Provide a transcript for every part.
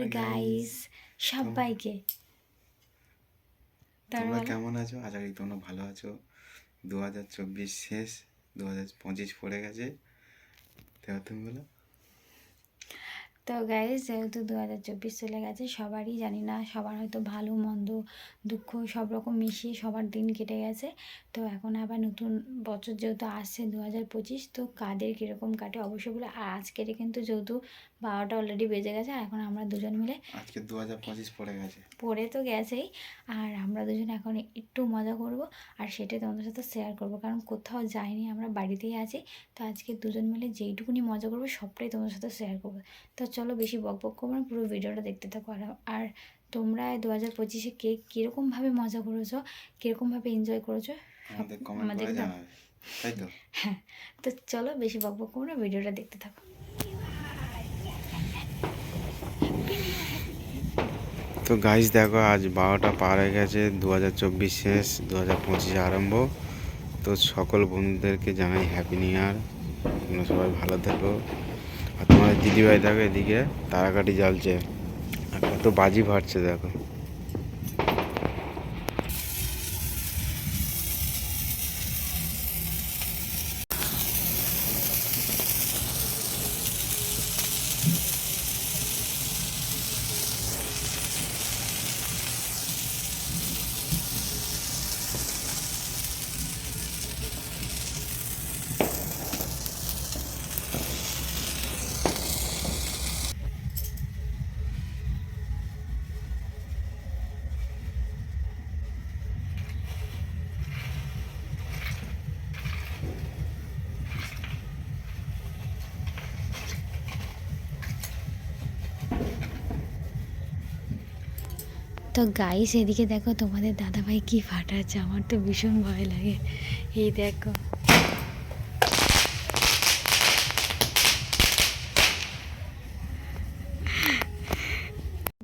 নমস্কার গাইস সবাইকে। তোমরা কেমন আছো? আশা করি তোমরা ভালো আছো। দু হাজার চব্বিশ শেষ দু হাজার পঁচিশ পড়ে গেছে। তুমি বলো। তো গাইস যেহেতু দু হাজার চব্বিশ চলে গেছে সবারই জানি না সবার হয়তো ভালো মন্দ দুঃখ সব রকম মিশিয়ে সবার দিন কেটে গেছে। তো এখন আবার নতুন বছর যেহেতু আসছে দু হাজার পঁচিশ তো কাদের কীরকম কাটে অবশ্যই বলে। আর আজকের কিন্তু যেহেতু বারোটা অলরেডি বেজে গেছে আর এখন আমরা দুজন মিলে আজকে দু হাজার পঁচিশ পড়ে গেছে। পড়ে তো গেছেই আর আমরা দুজন এখন একটু মজা করব আর সেটাই তোমাদের সাথে শেয়ার করব কারণ কোথাও যাইনি আমরা বাড়িতেই আছি। তো আজকে দুজন মিলে যেইটুকুনি মজা করব সবটাই তোমাদের সাথে শেয়ার করব। তো চলো বেশি বক বক করব না পুরো ভিডিওটা দেখতে থাকো। আর আর তোমরা দু হাজার পঁচিশে কে কীরকমভাবে মজা করেছ কীরকমভাবে এনজয় করেছ আমাদের হ্যাঁ তো চলো বেশি বক বক করব না ভিডিওটা দেখতে থাকো। তো গাইজ দেখো আজ বারোটা পার হয়ে গেছে দু হাজার চব্বিশ শেষ দু হাজার পঁচিশে আরম্ভ। তো সকল বন্ধুদেরকে জানাই হ্যাপি নিউ ইয়ার তোমরা সবাই ভালো থেকো। আর তোমার দিদিভাই দেখো এদিকে তারাকাটি জ্বালছে। আর কত বাজি ফাটছে দেখো। তো গাইস এদিকে দেখো তোমাদের দাদাভাই কি ফাটাচ্ছে, আমার তো ভীষণ ভয় লাগে। এই দেখো।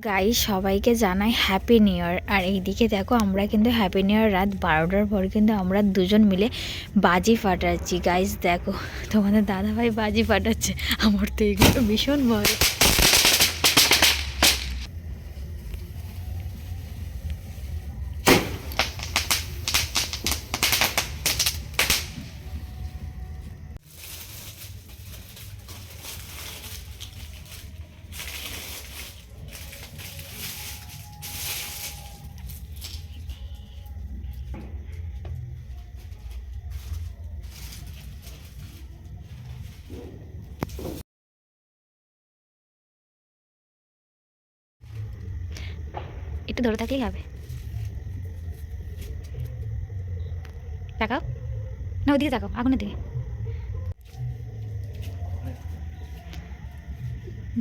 গাইস সবাইকে জানাই হ্যাপি নিউ ইয়ার আর এইদিকে দেখো, আমরা কিন্তু হ্যাপি নিউ ইয়ার রাত বারোটার পর কিন্তু আমরা দুজন মিলে বাজি ফাটাচ্ছি। গাইস দেখো, তোমাদের দাদাভাই বাজি ফাটাচ্ছে। আমার তো এগুলো ভীষণ ভয় একটু ধরে থাকলেই হবে। তাকাও। না, ওদিকে তাকাও, আগুনের দিকে।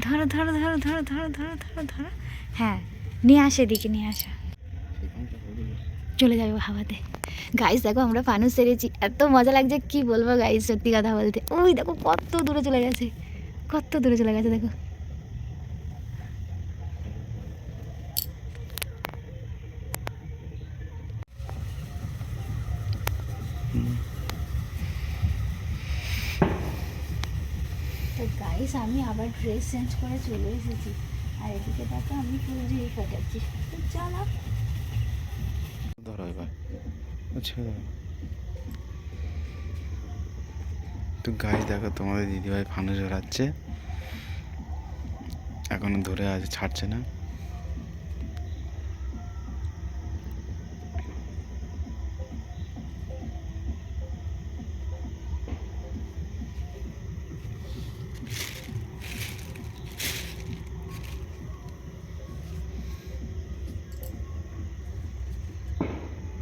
ধরো ধরো ধরো ধরো ধরো ধরো ধরো ধরো। হ্যাঁ নিয়ে আসে এদিকে, নিয়ে আসা। চলে যাবে হাওয়াতে। গাইস দেখো, আমরা ফানুস সেরেছি। এত মজা লাগছে, কি বলব গাইস সত্যি কথা বলতে। ওই দেখো, কত দূরে চলে গেছে। কত দূরে চলে গেছে, দেখো। গাইস আমি আবার ড্রেস চেঞ্জ করে চলে এসেছি। আর এদিকে দেখো, আমি ফুলঝুরি ফাটাচ্ছি তো চলো। ধরো এবার। আচ্ছা। তো গাছ দেখো তোমাদের দিদিভাই ফানুস ঘোরাচ্ছে এখনও ধরে আছে, ছাড়ছে না।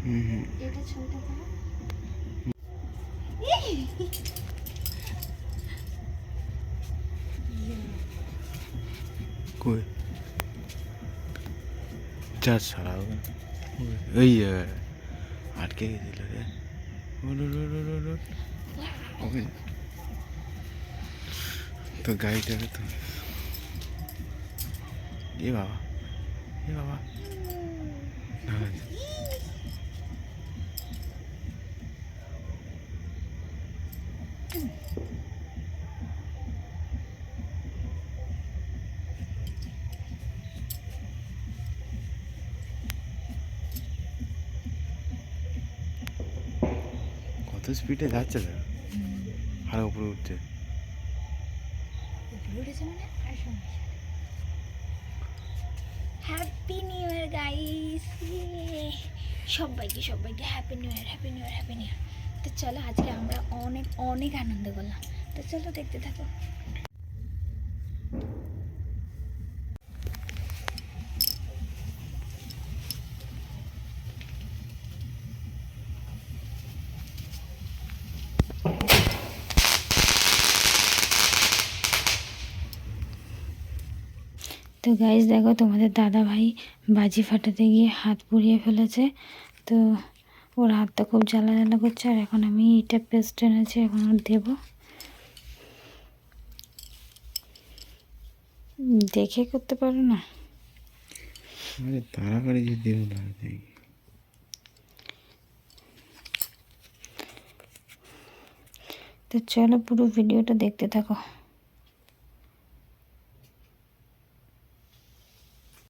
এটা ছবিটা তোলো কই? যা ছাড়াও ওই আটকে গেছিল রে। তো গাড়িটাকে তো এ বাবা এ বাবা। না কত স্পিডে যাচ্ছে তো আরও উপরে উঠছে। হ্যাপি নিউ ইয়ার গাইস সবাইকে সবাইকে happy new year happy new year happy new year তো চলো আজকে আমরা অনেক অনেক আনন্দ করলাম। তো চলো দেখতে থাকো। তো গাইজ দেখো তোমাদের দাদা ভাই বাজি ফাটাতে গিয়ে হাত পুড়িয়ে ফেলেছে। তো ওর হাতটা খুব জ্বালা জ্বালা করছে আর এখন আমি এটা পেস্ট এনেছি এখন দেবো। দেখে করতে পারো না? আরে তাড়াতাড়ি যে দেব না তো চলো পুরো ভিডিওটা দেখতে থাকো।